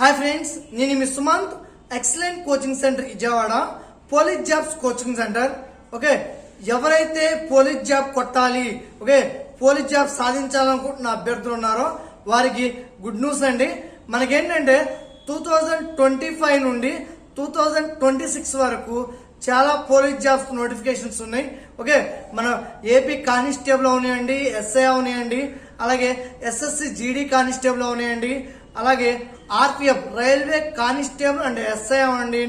Hi friends నేను మీ Sumanth excellent coaching centre Vijayawada police jobs coaching centre. Okay ఎవరైతే police job కొట్టాలి okay police job సాధించాలనుకుంటున్న అభ్యర్థులు ఉన్నారో వారికి గుడ్ న్యూస్ అండి. మనకేంటంటే టూ థౌజండ్ ట్వంటీ ఫైవ్ నుండి టూ థౌజండ్ ట్వంటీ సిక్స్ వరకు చాలా పోలీస్ జాబ్స్ నోటిఫికేషన్స్ ఉన్నాయి. ఓకే మన ఏపీ కానిస్టేబుల్ అవనివ్వండి ఎస్ఐ అవనివ్వండి అలాగే ఎస్ఎస్సి జీడీ కానిస్టేబుల్ అవనివ్వండి అలాగే RPF railway constable and SI అవ్వండి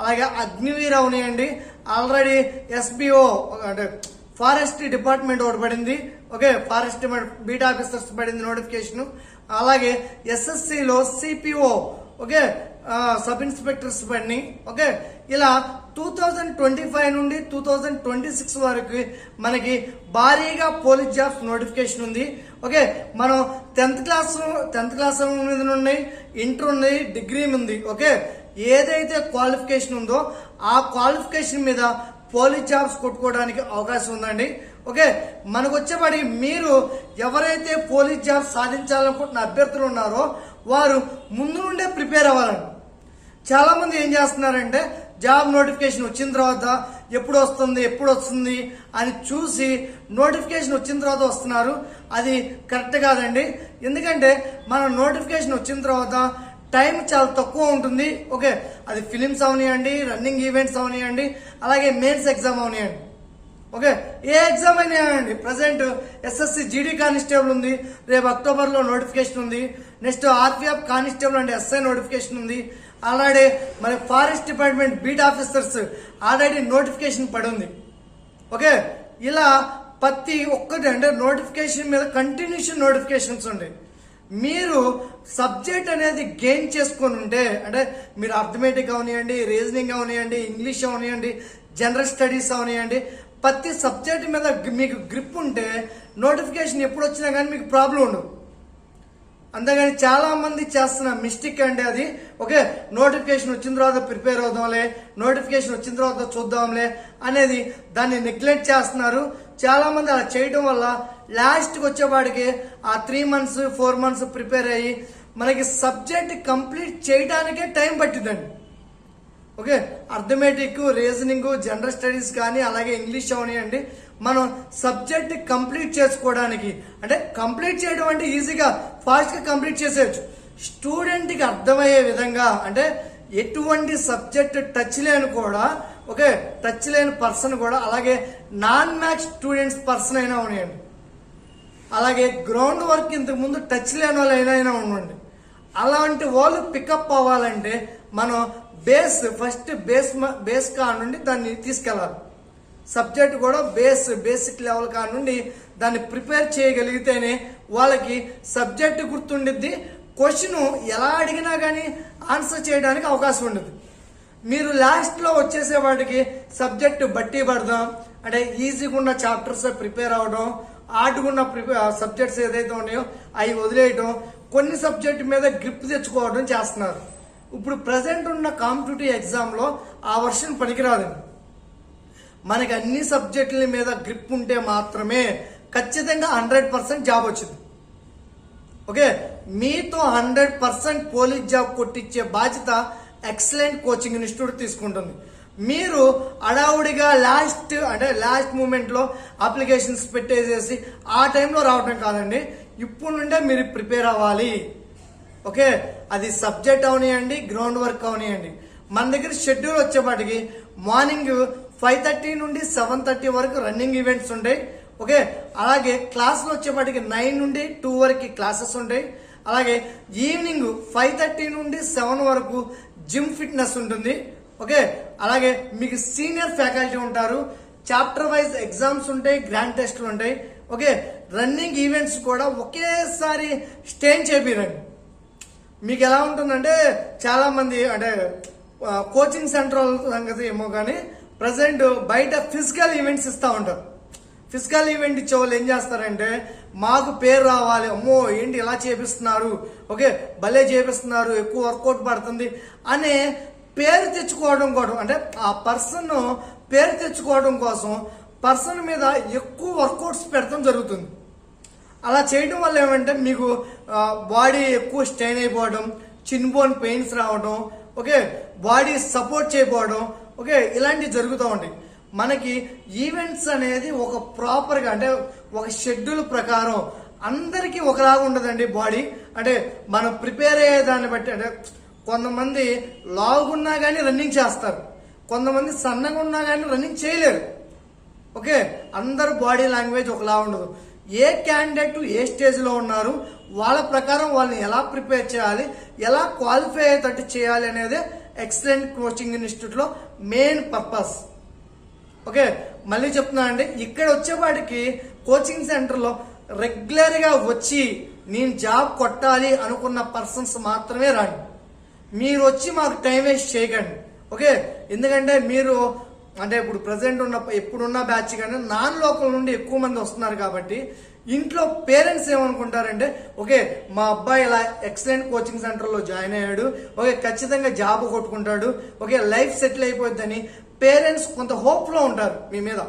అలాగే అగ్నివీర్ అవనివ్వండి ఆల్రెడీ ఎస్బిఓ అంటే ఫారెస్ట్ డిపార్ట్మెంట్ ఒకటి పడింది. ఓకే ఫారెస్ట్ బీట్ ఆఫీసర్స్ పడింది నోటిఫికేషన్. అలాగే ఎస్ఎస్సిలో సిపిఓ ఓకే సబ్ ఇన్స్పెక్టర్స్ పడినాయి ఓకే ఇలా టూ థౌజండ్ ట్వంటీ ఫైవ్ నుండి టూ థౌజండ్ ట్వంటీ సిక్స్ వరకు మనకి భారీగా పోలీస్ జాబ్స్ నోటిఫికేషన్ ఉంది. ఓకే మనం టెన్త్ క్లాస్ టెన్త్ క్లాస్ మీద ఉన్నాయి ఇంటర్ ఉంది డిగ్రీ ఉంది ఓకే? ఏదైతే క్వాలిఫికేషన్ ఉందో ఆ క్వాలిఫికేషన్ మీద పోలీస్ జాబ్స్ కొట్టుకోవడానికి అవకాశం ఉందండి ఓకే? మనకు వచ్చేబడి మీరు ఎవరైతే పోలీస్ జాబ్ సాధించాలనుకుంటున్న అభ్యర్థులు ఉన్నారో వారు ముందు నుండే ప్రిపేర్ అవ్వాలండి. చాలామంది ఏం చేస్తున్నారంటే జాబ్ నోటిఫికేషన్ వచ్చిన తర్వాత ఎప్పుడు వస్తుంది ఎప్పుడు వస్తుంది అని చూసి నోటిఫికేషన్ వచ్చిన తర్వాత వస్తున్నారు. అది కరెక్ట్ కాదండి. ఎందుకంటే మన నోటిఫికేషన్ వచ్చిన తర్వాత టైం చాలా తక్కువ ఉంటుంది. ఓకే అది ఫిలిమ్స్ అవనివ్వండి రన్నింగ్ ఈవెంట్స్ అవనియండి అలాగే మెయిన్స్ ఎగ్జామ్ అవనియండి. ఓకే ఏ ఎగ్జామ్ అయినా అండి ప్రజెంట్ ఎస్ఎస్సి జీడీ కానిస్టేబుల్ ఉంది రేపు అక్టోబర్లో నోటిఫికేషన్ ఉంది. Next RPF constable and SI notification ఉంది. ఆల్రెడీ మరి forest department beat officers already notification పడి ఉంది ఓకే? ఇలా ప్రతి ఒక్కటి అంటే నోటిఫికేషన్ మీద కంటిన్యూషన్ నోటిఫికేషన్స్ ఉంటాయి మీరు సబ్జెక్ట్ అనేది గెయిన్ చేసుకొని ఉంటే అంటే మీరు అర్థమెటిక్ అవనివ్వండి రీజనింగ్ అవనివ్వండి ఇంగ్లీష్ అవనివ్వండి జనరల్ స్టడీస్ అవనివ్వండి ప్రతి సబ్జెక్ట్ మీద మీకు గ్రిప్ ఉంటే నోటిఫికేషన్ ఎప్పుడు వచ్చినా కానీ మీకు ప్రాబ్లం ఉండదు. అంతేగాని చాలా మంది చేస్తున్న మిస్టేక్ అండి అది. ఓకే నోటిఫికేషన్ వచ్చిన తర్వాత ప్రిపేర్ అవుదాంలే నోటిఫికేషన్ వచ్చిన తర్వాత చూద్దాంలే అనేది దాన్ని నెగ్లెక్ట్ చేస్తున్నారు. చాలా మంది అలా చేయడం వల్ల లాస్ట్కి వచ్చేవాడికి ఆ three months four months prepare అయ్యి మనకి సబ్జెక్ట్ కంప్లీట్ చేయడానికే టైం పట్టిందండి. Okay arithmetic reasoning general studies కానీ అలాగే ఇంగ్లీష్ అవనియండి. మనం సబ్జెక్ట్ కంప్లీట్ చేసుకోవడానికి అంటే కంప్లీట్ చేయడం అంటే ఈజీగా ఫాస్ట్గా కంప్లీట్ చేసేయచ్చు. స్టూడెంట్కి అర్థమయ్యే విధంగా అంటే ఎటువంటి సబ్జెక్ట్ టచ్ లేని కూడా ఓకే టచ్ లేని పర్సన్ కూడా అలాగే నాన్ మ్యాథ్స్ స్టూడెంట్స్ పర్సన్ అయినా ఉన్నాయండి అలాగే గ్రౌండ్ వర్క్ ఇంతకు ముందు టచ్ లేని వాళ్ళు అయినా ఉండండి. అలాంటి వాళ్ళు పికప్ అవ్వాలంటే మనం బేస్ ఫస్ట్ బేస్ బేస్ కా నుండి దాన్ని తీసుకెళ్ళాలి. సబ్జెక్ట్ కూడా బేస్ బేసిక్ లెవెల్ కా నుండి దాన్ని ప్రిపేర్ చేయగలిగితేనే వాళ్ళకి సబ్జెక్ట్ గుర్తుండిద్ది క్వశ్చన్ ఎలా అడిగినా కానీ ఆన్సర్ చేయడానికి అవకాశం ఉండదు. మీరు లాస్ట్లో వచ్చేసే వాటికి సబ్జెక్టు బట్టి పడదాం. అంటే ఈజీగా ఉన్న చాప్టర్స్ ప్రిపేర్ అవడం ఆటుకున్న ప్రిపేర్ సబ్జెక్ట్స్ ఏదైతే ఉన్నాయో అవి వదిలేయడం కొన్ని సబ్జెక్టు మీద గ్రిప్ తెచ్చుకోవడం చేస్తున్నారు. ఇప్పుడు ప్రజెంట్ ఉన్న కాంపిటేటివ్ ఎగ్జామ్లో ఆ వర్షన్ పనికిరాదండి మనకి అన్ని సబ్జెక్టుల మీద గ్రిప్ ఉంటే మాత్రమే ఖచ్చితంగా హండ్రెడ్ పర్సెంట్ జాబ్ వచ్చింది. ఓకే? మీతో హండ్రెడ్ పర్సెంట్ పోలీస్ జాబ్ కొట్టించే బాధ్యత ఎక్సలెంట్ కోచింగ్ ఇన్స్టిట్యూట్ తీసుకుంటుంది. మీరు అడావుడిగా లాస్ట్ అంటే లాస్ట్ మూమెంట్లో అప్లికేషన్స్ పెట్టేసేసి ఆ టైంలో రావటం కాదండి. ఇప్పుడు నుండే మీరు ప్రిపేర్ అవ్వాలి. ఓకే? అది సబ్జెక్ట్ అవనియండి గ్రౌండ్ వర్క్ అవనియండి. మన దగ్గర షెడ్యూల్ వచ్చేపాటికి మార్నింగ్ ఫైవ్ థర్టీ నుండి సెవెన్ థర్టీ వరకు రన్నింగ్ ఈవెంట్స్ ఉంటాయి. ఓకే? అలాగే క్లాసులు వచ్చేపాటికి నైన్ నుండి టూ వరకు క్లాసెస్ ఉంటాయి. అలాగే ఈవినింగ్ ఫైవ్ థర్టీ నుండి సెవెన్ వరకు జిమ్ ఫిట్నెస్ ఉంటుంది. ఓకే? అలాగే మీకు సీనియర్ ఫ్యాకల్టీ ఉంటారు. చాప్టర్ వైజ్ ఎగ్జామ్స్ ఉంటాయి గ్రాండ్ టెస్ట్లు ఉంటాయి. ఓకే? రన్నింగ్ ఈవెంట్స్ కూడా ఒకేసారి స్టేన్ చేపిరండి. మీకు ఎలా ఉంటుందంటే చాలామంది అంటే కోచింగ్ సెంటర్ సంగతి ఏమో కానీ ప్రజెంట్ బయట ఫిజికల్ ఈవెంట్స్ ఇస్తూ ఉంటారు. ఫిజికల్ ఈవెంట్ ఇచ్చే వాళ్ళు ఏం చేస్తారంటే మాకు పేరు రావాలి అమ్మో ఏంటి ఇలా చేపిస్తున్నారు? ఓకే భలే చేపిస్తున్నారు ఎక్కువ వర్కౌట్ పడుతుంది అనే పేరు తెచ్చుకోవడం కోసం అంటే ఆ పర్సన్ పేరు తెచ్చుకోవడం కోసం పర్సన్ మీద ఎక్కువ వర్కౌట్స్ పెడతాం జరుగుతుంది. అలా చేయడం వల్ల ఏమంటే మీకు బాడీ ఎక్కువ స్ట్రెయిన్ అయిపోవడం చిన్ బోన్ పెయిన్స్ రావడం ఓకే బాడీ సపోర్ట్ చేయకపోవడం ఓకే ఇలాంటివి జరుగుతూ ఉంటాయి. మనకి ఈవెంట్స్ అనేది ఒక ప్రాపర్గా అంటే ఒక షెడ్యూల్ ప్రకారం అందరికీ ఒకలాగా ఉండదండి బాడీ అంటే మనం ప్రిపేర్ అయ్యే దాన్ని బట్టి అంటే కొంతమంది లావుగున్నా కానీ రన్నింగ్ చేస్తారు. కొంతమంది సన్నగా ఉన్నా కానీ రన్నింగ్ చేయలేరు. ఓకే? అందరు బాడీ లాంగ్వేజ్ ఒకలా ఉండదు. ఏ క్యాండిడేట్ ఏ స్టేజ్లో ఉన్నారు వాళ్ళ ప్రకారం వాళ్ళని ఎలా ప్రిపేర్ చేయాలి ఎలా క్వాలిఫై అయ్యేటట్టు చేయాలి అనేది ఎక్సలెంట్ కోచింగ్ ఇన్స్టిట్యూట్లో మెయిన్ పర్పస్ ఓకే మళ్ళీ చెప్తున్నా అండి. ఇక్కడ వచ్చేవాడికి కోచింగ్ సెంటర్లో రెగ్యులర్గా వచ్చి నేను జాబ్ కొట్టాలి అనుకున్న పర్సన్స్ మాత్రమే రండి. మీరు వచ్చి మాకు టైం వేస్ట్ చేయకండి. ఓకే ఎందుకంటే మీరు అంటే ఇప్పుడు ప్రజెంట్ ఉన్న ఇప్పుడున్న బ్యాచ్ కానీ నాన్ లోకల్ నుండి ఎక్కువ మంది వస్తున్నారు కాబట్టి ఇంట్లో పేరెంట్స్ ఏమనుకుంటారంటే ఓకే మా అబ్బాయి ఇలా ఎక్సలెంట్ కోచింగ్ సెంటర్లో జాయిన్ అయ్యాడు ఓకే ఖచ్చితంగా జాబ్ కొట్టుకుంటాడు ఓకే లైఫ్ సెటిల్ అయిపోద్దని పేరెంట్స్ కొంత హోప్లో ఉంటారు మీ మీద.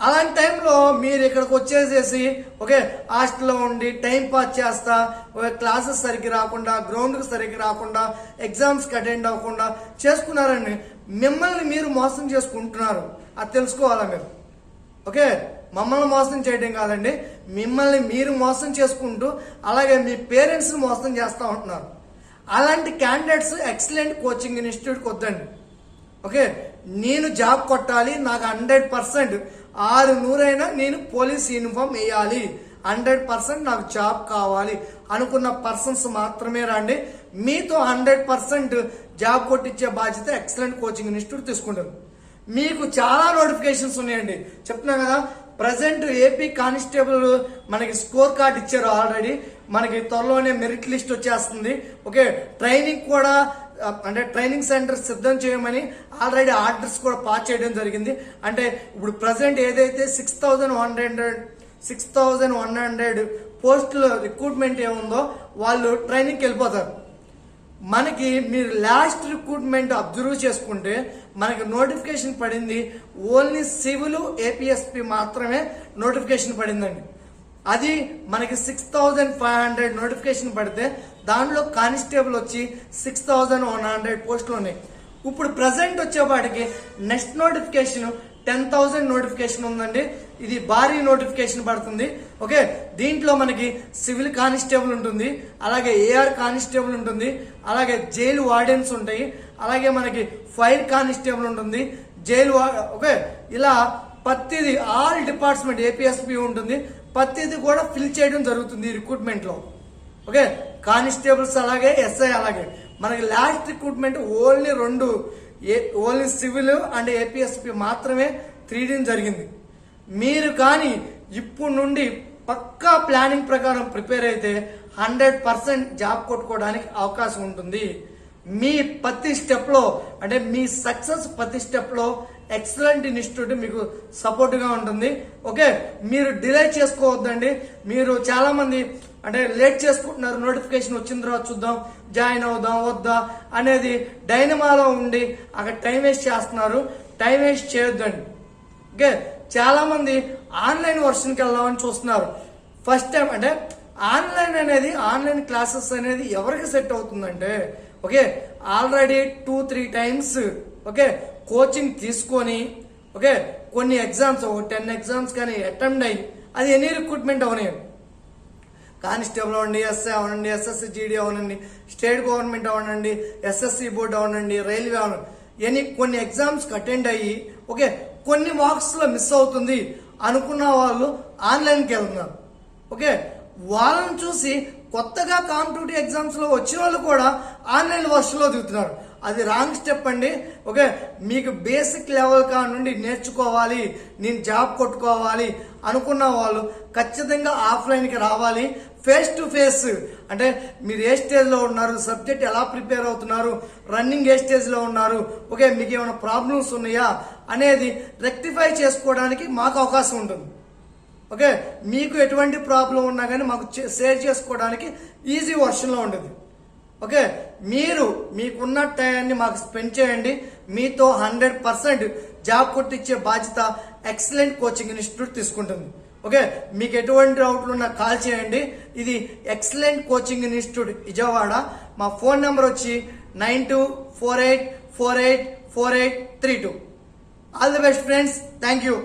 అలాంటి టైంలో మీరు ఇక్కడికి వచ్చేసేసి ఓకే హాస్టల్లో ఉండి టైం పాస్ చేస్తా ఓకే క్లాసెస్ సరిగ్గా రాకుండా గ్రౌండ్కి సరిగ్గా రాకుండా ఎగ్జామ్స్కి అటెండ్ అవ్వకుండా చేసుకున్నారని మిమ్మల్ని మీరు మోసం చేసుకుంటున్నారు. అది తెలుసుకోవాలా మీరు? ఓకే? మమ్మల్ని మోసం చేయడం కాదండి. మిమ్మల్ని మీరు మోసం చేసుకుంటూ అలాగే మీ పేరెంట్స్ని మోసం చేస్తూ ఉంటున్నారు. అలాంటి క్యాండిడేట్స్ ఎక్సలెంట్ కోచింగ్ ఇన్స్టిట్యూట్కి వద్దండి. ఓకే? నేను జాబ్ కొట్టాలి నాకు హండ్రెడ్ పర్సెంట్ ఆరు నూరైనా నేను పోలీస్ యూనిఫామ్ వేయాలి. హండ్రెడ్ పర్సెంట్ నాకు జాబ్ కావాలి అనుకున్న పర్సన్స్ మాత్రమే రండి. మీతో హండ్రెడ్ పర్సెంట్ జాబ్ కొట్టించే బాధ్యత ఎక్సలెంట్ కోచింగ్ ఇన్స్టిట్యూట్ తీసుకుంటుంది. మీకు చాలా నోటిఫికేషన్స్ ఉన్నాయండి. చెప్తున్నా కదా ప్రజెంట్ ఏపీ కానిస్టేబుల్ మనకి స్కోర్ కార్డ్ ఇచ్చారు ఆల్రెడీ. మనకి త్వరలోనే మెరిట్ లిస్ట్ వచ్చేస్తుంది. ఓకే ట్రైనింగ్ కూడా అంటే ట్రైనింగ్ సెంటర్ సిద్ధం చేయమని ఆల్రెడీ ఆర్డర్స్ కూడా పాస్ చేయడం జరిగింది. అంటే ఇప్పుడు ప్రజెంట్ ఏదైతే six thousand one hundred six thousand one hundred పోస్టుల రిక్రూట్మెంట్ ఏముందో వాళ్ళు ట్రైనింగ్కి వెళ్ళిపోతారు. మనకి మీరు లాస్ట్ రిక్రూట్మెంట్ అబ్జర్వ్ చేసుకుంటే మనకి నోటిఫికేషన్ పడింది ఓన్లీ సివిల్ ఏపీఎస్పి మాత్రమే నోటిఫికేషన్ పడిందండి. అది మనకి six thousand five hundred notification పడితే దానిలో కానిస్టేబుల్ వచ్చి సిక్స్ థౌజండ్ వన్ హండ్రెడ్ పోస్టులు ఉన్నాయి. ఇప్పుడు ప్రజెంట్ వచ్చేపాటికి next notification ten thousand notification ఉందండి. ఇది భారీ నోటిఫికేషన్ పడుతుంది. ఓకే దీంట్లో మనకి సివిల్ కానిస్టేబుల్ ఉంటుంది అలాగే ఏఆర్ కానిస్టేబుల్ ఉంటుంది అలాగే జైలు వార్డెన్స్ ఉంటాయి అలాగే మనకి ఫైర్ కానిస్టేబుల్ ఉంటుంది జైలు ఓకే ఇలా ప్రతిది ఆల్ డిపార్ట్మెంట్ ఏపీఎస్పీ ఉంటుంది ప్రతిది కూడా ఫిల్ చేయడం జరుగుతుంది ఈ ఓకే కానిస్టేబుల్స్ అలాగే ఎస్ఐ అలాగే. మనకి లాస్ట్ రిక్రూట్మెంట్ ఓన్లీ రెండు ఏ ఓన్లీ సివిల్ అండ్ ఏపీఎస్పి మాత్రమే త్రీడీ జరిగింది. మీరు కానీ ఇప్పుడు నుండి పక్కా ప్లానింగ్ ప్రకారం ప్రిపేర్ అయితే హండ్రెడ్ పర్సెంట్ జాబ్ కొట్టుకోవడానికి అవకాశం ఉంటుంది. మీ ప్రతి స్టెప్లో అంటే మీ సక్సెస్ ప్రతి స్టెప్లో ఎక్సలెంట్ ఇన్స్టిట్యూట్ మీకు సపోర్ట్గా ఉంటుంది. ఓకే మీరు డిలే చేసుకోవద్దండి. మీరు చాలామంది అంటే లేట్ చేసుకుంటున్నారు. నోటిఫికేషన్ వచ్చిన తర్వాత చూద్దాం. జాయిన్ అవుదాం వద్దా అనేది డైనమాలో ఉండి అక్కడ టైం వేస్ట్ చేస్తున్నారు. టైం వేస్ట్ చేయొద్దండి. ఓకే చాలా మంది ఆన్లైన్ వర్షన్కి వెళ్దామని చూస్తున్నారు. ఫస్ట్ టైం అంటే ఆన్లైన్ అనేది ఆన్లైన్ క్లాసెస్ అనేది ఎవరికి సెట్ అవుతుందంటే okay already two three times okay coaching తీసుకొని ఓకే కొన్ని ఎగ్జామ్స్ ఒక టెన్ ఎగ్జామ్స్ కానీ అటెంప్ట్ అయ్యి అది ఎనీ రిక్రూట్మెంట్ అవనాయి కానిస్టేబుల్ అవ్వండి ఎస్ఐ అవనండి ఎస్ఎస్సి జీడీ అవనండి స్టేట్ గవర్నమెంట్ అవనండి ఎస్ఎస్సి బోర్డు అవనండి రైల్వే అవనండి ఎన్ని కొన్ని ఎగ్జామ్స్ అటెండ్ అయ్యి ఓకే కొన్ని మార్క్స్లో మిస్ అవుతుంది అనుకున్న వాళ్ళు ఆన్లైన్కి వెళ్తున్నారు. ఓకే వాళ్ళని చూసి కొత్తగా కాంపిటేటివ్ ఎగ్జామ్స్లో వచ్చిన వాళ్ళు కూడా ఆన్లైన్ వర్షన్లో దిగుతున్నారు అది రాంగ్ స్టెప్ అండి. ఓకే మీకు బేసిక్ లెవెల్ కా నుండి నేర్చుకోవాలి నేను జాబ్ కొట్టుకోవాలి అనుకున్న వాళ్ళు ఖచ్చితంగా ఆఫ్లైన్కి రావాలి. ఫేస్ టు ఫేస్ అంటే మీరు ఏ స్టేజ్లో ఉన్నారు సబ్జెక్ట్ ఎలా ప్రిపేర్ అవుతున్నారు రన్నింగ్ ఏ స్టేజ్లో ఉన్నారు ఓకే మీకు ఏమైనా ప్రాబ్లమ్స్ ఉన్నాయా అనేది రెక్టిఫై చేసుకోవడానికి మాకు అవకాశం ఉంటుంది. ఓకే మీకు ఎటువంటి ప్రాబ్లం ఉన్నా కానీ మాకు షేర్ చేసుకోవడానికి ఈజీ వర్షన్లో ఉండదు ఓకే మీరు మీకున్న టైంని మాకు స్పెండ్ చేయండి. మీతో హండ్రెడ్ పర్సెంట్ జాబ్ కొట్టించే బాధ్యత ఎక్సలెంట్ కోచింగ్ ఇన్స్టిట్యూట్ తీసుకుంటుంది. ఓకే మీకు ఎటువంటి డౌట్లు ఉన్నా కాల్ చేయండి. ఇది ఎక్సలెంట్ కోచింగ్ ఇన్స్టిట్యూట్ విజయవాడ. మా ఫోన్ నెంబర్ వచ్చి nine two four eight four eight four eight three two. All the best friends thank you